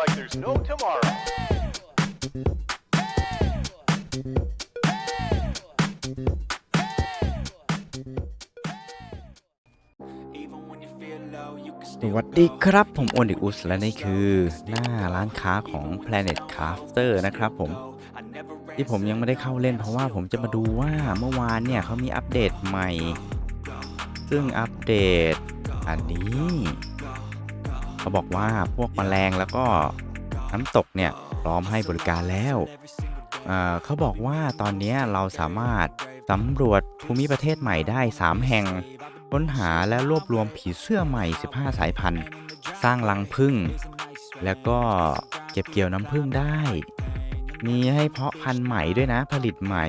like there's no tomorrow. Even when you feel low, you can ส still วัสดีครับ ผมโอนิอุสและนี่คือ หน้าร้านค้าของ Planet Crafter นะครับผม I never ที่ผมยังไม่ได้เข้าเล่นเพราะว่าผมจะมาดูว่าเมื่อวานเนี่ยเขามีอัปเดตใหม่ ซึ่งอัปเดตอันนี้ เขาบอกว่าพวกแมลงแล้วก็น้ำตกเนี่ยพร้อมให้บริการแล้วเเขาบอกว่าตอนนี้เราสามารถสำรวจภูมิประเทศใหม่ได้ 3 แห่ง ค้นหาและรวบรวมผีเสื้อใหม่ 15 สายพันธุ์ สร้างรังผึ้งแล้วก็เก็บเกี่ยวน้ำผึ้งได้ มีให้เพาะพันธุ์ใหม่ด้วยนะผลิตใหม่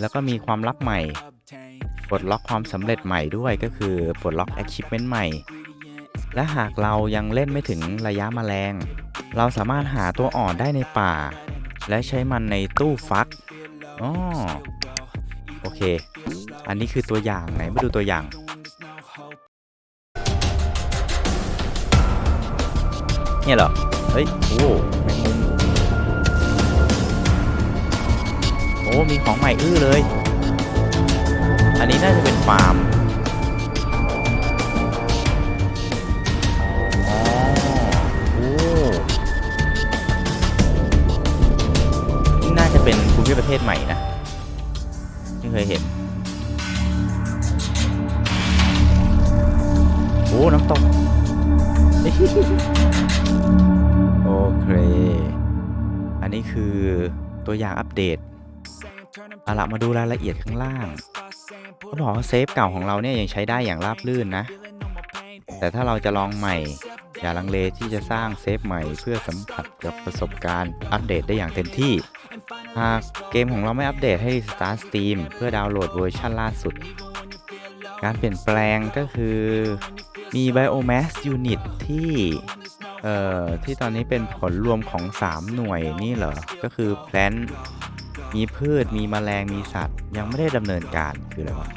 แล้วก็มีความลับใหม่ปลดล็อกความสำเร็จใหม่ด้วยก็คือปลดล็อก achievement ใหม่ และหากเรายังเล่นไม่ถึงระยะแมลง เราสามารถหาตัวอ่อนได้ในป่า และใช้มันในตู้ฟักอ๋อโอเค อันนี้คือตัวอย่างไหนมาดูตัวอย่างเนี่ยเหรอ เฮ้ย โอ้แมงมุมโอ้ มีของใหม่อื้อเลย อันนี้น่าจะเป็นฟาร์ม ป็นภูมิประเทศใหม่นะที่เคยเห็นโอ้น้ำตกโอเค อันนี้คือตัวอย่างอัปเดตเอาละมาดูรายละเอียดข้างล่างเขาบอกว่าเซฟเก่าของเราเนี่ยยังใช้ได้อย่างราบรื่นนะ แต่ถ้าเราจะลองใหม่ อย่าลังเลที่จะสร้างเซฟใหม่เพื่อสัมผัสกับประสบการณ์อัปเดตได้อย่างเต็มที่ หากเกมของเราไม่อัปเดตให้ Start Steam เพื่อดาวน์โหลดเวอร์ชันล่าสุด การเปลี่ยนแปลงก็คือมี Biomass Unit ที่เอ่อที่ตอนนี้เป็นผลรวมของ 3 หน่วยนี่เหรอ ก็คือ Plant มีพืชมีแมลงมีสัตว์ ยังไม่ได้ดำเนินการคืออะไรวะ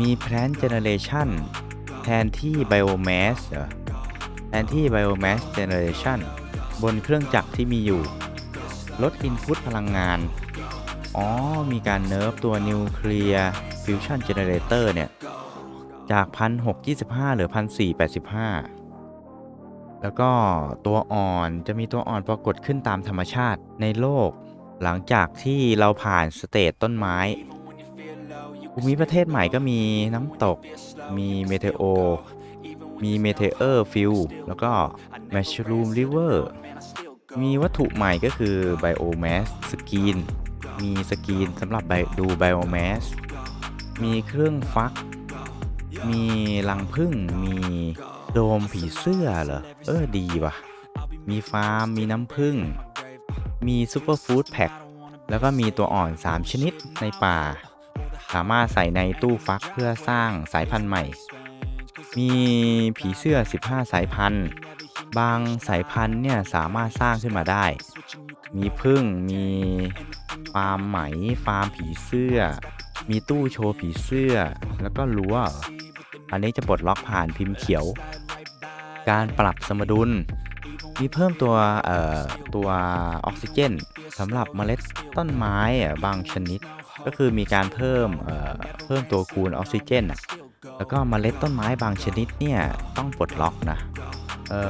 มี Plant Generation แทนที่ Biomass เหรอ Biomass Generation บนเครื่องจักรที่มีอยู่ ลด Input พลังงาน อ๋อ มีการเนิร์ฟตัวนิวเคลียร์ฟิวชั่นเจเนเรเตอร์เนี่ย จาก 1,625หลือ 1,485 แล้วก็ตัวอ่อนจะมีตัวอ่อนปรากฏขึ้นตามธรรมชาติในโลก หลังจากที่เราผ่านสเตจต้นไม้ภูมิประเทศใหม่ก็มีน้ำตก มีเมเทโอ มีเมเทเออร์ฟิลแล้วก็แมชรูมริเวอร์มีวัตถุใหม่ก็คือไบโอแมสสกรีนมีสกรีนสำหรับดูไบโอแมสมีเครื่องฟัก มีรังผึ้งมีโดมผีเสื้อเหรอ เออดีว่ะ มีฟาร์ม มีน้ำผึ้งมีซูเปอร์ฟู้ดแพ็คแล้วก็มีตัวอ่อน 3 ชนิดในป่า สามารถใส่ในตู้ฟักเพื่อสร้างสายพันธุ์ใหม่ มีผีเสื้อ 15 สายพันธุ์ บางสายพันธุ์เนี่ยสามารถสร้างขึ้นมาได้ มีพึ่ง มีฟาร์มไหม ฟาร์มผีเสื้อ มีตู้โชว์ผีเสื้อ แล้วก็รั้ว อันนี้จะปลดล็อกผ่านพิมพ์เขียว การปรับสมดุล มีเพิ่มตัวเอ่อตัวออกซิเจนสำหรับเมล็ดต้นไม้อะบางชนิด ก็คือมีการเพิ่มเอ่อเพิ่มตัวคูณออกซิเจน แล้วก็เมล็ดต้นไม้บางชนิดเนี่ยต้องปลดล็อกนะเอ่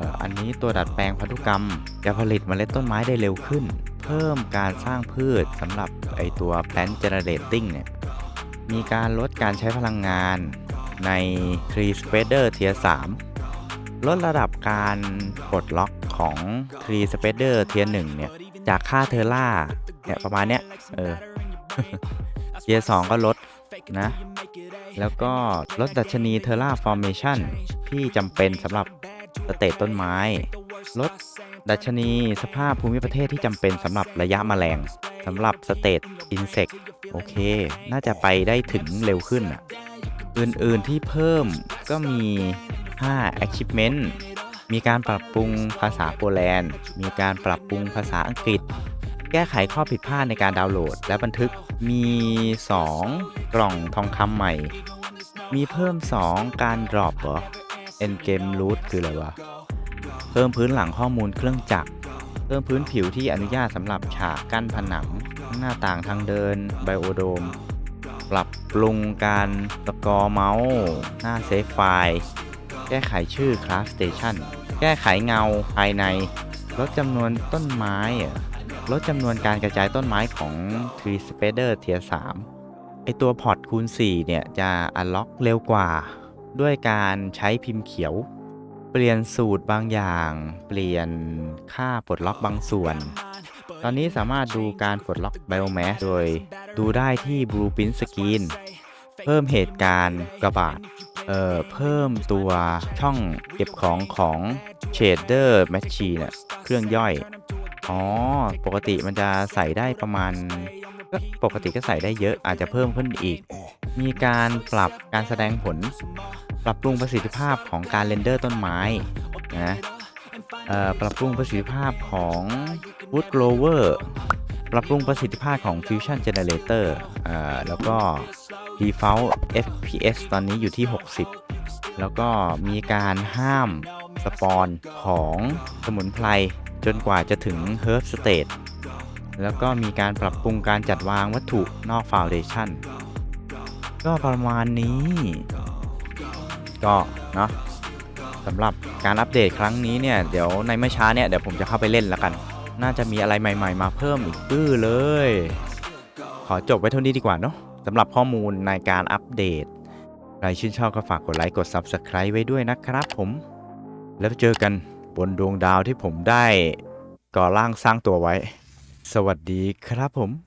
ออันนี้ตัวดัดแปลงพันธุกรรมจะผลิตเมล็ดต้นไม้ได้เร็วขึ้น เพิ่มการสร้างพืชสำหรับไอตัว plant generating เนี่ยมีการลดการใช้พลังงานใน tree spreader tier 3 ลดระดับการปลดล็อกของ tree spreader tier 1 เนี่ย จากค่าเทอร่าเนี่ยประมาณเนี้ยเออ tier 2 ก็ลด นะ แล้วก็ลดดัชนีเทอร่าฟอร์เมชันที่จำเป็นสำหรับสเตตต้นไม้ ลดดัชนีสภาพภูมิประเทศที่จำเป็นสำหรับระยะแมลงสำหรับสเตตอินเสกโอเค น่าจะไปได้ถึงเร็วขึ้นอะ อื่นๆที่เพิ่มก็มี 5 achievement มีการปรับปรุงภาษาโปแลนด์ มีการปรับปรุงภาษาอังกฤษ แก้ไขข้อผิดพลาดในการดาวน์โหลด และบันทึก มี 2 กล่องทองคำใหม่ มีเพิ่ม 2 การดรอปเหรอ end game loot คืออะไรวะ เพิ่มพื้นหลังข้อมูลเครื่องจักร เพิ่มพื้นผิวที่อนุญาตสำหรับฉากกั้นผนัง หน้าต่างทางเดิน ไบโอโดม ปรับปรุงการสกอร์เมาส์ หน้าเซฟไฟล์ แก้ไขชื่อ Craft Station แก้ไขเงาภายใน ลดจำนวนต้นไม้อะ ลดจำนวนการกระจายต้นไม้ของ Tree Spreader Tier 3ไอตัวพอร์ตคูณ 4 เนี่ย จะอันล็อกเร็วกว่า ด้วยการใช้พิมพ์เขียว เปลี่ยนสูตรบางอย่าง เปลี่ยนค่าปลดล็อกบางส่วน ตอนนี้สามารถดูการปลดล็อก Biomass โดยดูได้ที่ Blueprint Screen เพิ่มเหตุการณ์กระบาดเอ่อเพิ่มตัวช่องเก็บของของ Shader Machine เครื่องย่อย อ๋อ ปกติมันจะใส่ได้ประมาณก็ปกติก็ใส่ได้เยอะอาจจะเพิ่มขึ้นอีก มีการปรับการแสดงผล ปรับปรุงประสิทธิภาพของการเรนเดอร์ต้นไม้นะปรับปรุงประสิทธิภาพของ Wood Grower ปรับปรุงประสิทธิภาพของ Fusion Generator แล้วก็ Default FPS ตอนนี้อยู่ที่ 60 แล้วก็มีการห้ามสปอนของสมุนไพร จนกว่าจะถึง Herb State แล้วก็มีการปรับปรุงการจัดวางวัตถุนอก Foundation ก็ประมาณนี้ ก็เนาะสำหรับการอัปเดตครั้งนี้เนี่ย เดี๋ยวในไม่ช้าเนี่ยเดี๋ยวผมจะเข้าไปเล่นแล้วกัน น่าจะมีอะไรใหม่ ๆ มาเพิ่มอีกตื้อเลย ขอจบไว้เท่านี้ดีกว่าเนาะสำหรับข้อมูลในการอัปเดต ใครชื่นชอบก็ฝากกดไลค์กด Subscribe ไว้ด้วยนะครับผม แล้วเจอกัน บนดวงดาวที่ผมได้ก่อร่างสร้างตัวไว้ สวัสดีครับผม